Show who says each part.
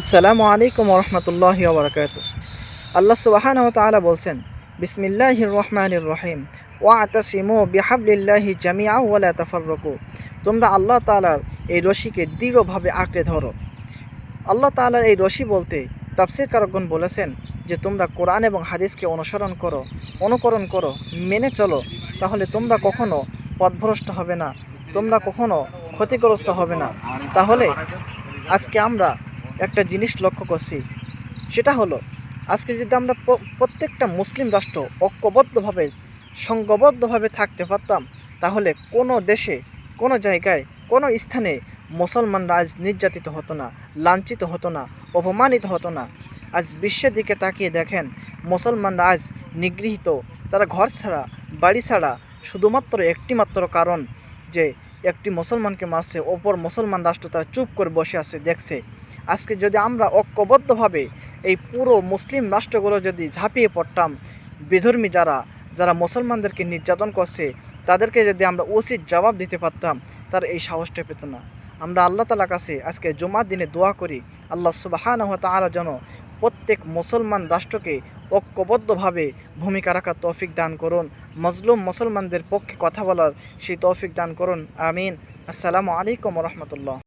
Speaker 1: আসসালামু আলাইকুম রহমতুল্লাহ বরকাত আল্লাহ সুবাহান তালা বলছেন বিসমিল্লাহ রহমানির রহিম। ওয়া আতাসিমু বিহাবলিল্লাহি জামিয়া ওয়ালা তাফাররকু। তোমরা আল্লাহ তালার এই রশিকে দৃঢ়ভাবে আঁকড়ে ধরো। আল্লাহ তালার এই রশি বলতে তাফসির কারকগণ বলেছেন যে, তোমরা কোরআন এবং হাদিসকে অনুসরণ করো, অনুকরণ করো, মেনে চলো। তাহলে তোমরা কখনো পথভ্রষ্ট হবে না, তোমরা কখনো ক্ষতিগ্রস্ত হবে না। তাহলে আজকে আমরা একটা জিনিস লক্ষ্য করছি। সেটা হলো, আজকে যদি আমরা প্রত্যেকটা মুসলিম রাষ্ট্র ঐক্যবদ্ধভাবে, সংঘবদ্ধভাবে থাকতে পারতাম, তাহলে কোনো দেশে, কোনো জায়গায়, কোনো স্থানে মুসলমানরা আজ নির্যাতিত হতো না, লাঞ্ছিত হতো না, অপমানিত হতো না। আজ বিশ্বের দিকে তাকিয়ে দেখেন মুসলমানরা আজ নিগৃহীত, তারা ঘর ছাড়া, বাড়ি ছাড়া, শুধুমাত্র একটি মাত্র কারণ যে একটি মুসলমানকে মারছে ওপর মুসলমান রাষ্ট্র তারা চুপ করে বসে আছে, দেখছে। আজকে যদি আমরা ঐক্যবদ্ধভাবে এই পুরো মুসলিম রাষ্ট্রগুলো যদি ঝাঁপিয়ে পড়তাম, বিধর্মী যারা যারা মুসলমানদেরকে নির্যাতন করছে, তাদেরকে যদি আমরা উচিত জবাব দিতে পারতাম, তার এই সাহসটা পেত না। আমরা আল্লাহ তালা কাছে আজকে জুমার দিনে দোয়া করি, আল্লাহ সুবাহান তারা যেন প্রত্যেক মুসলমান রাষ্ট্রকে ঐক্যবদ্ধভাবে ভূমিকা রাখার তৌফিক দান করুন, মজলুম মুসলমানদের পক্ষে কথা বলার সেই তৌফিক দান করুন, আমিন। আসসালামু আলাইকুম রহমতুল্লাহ।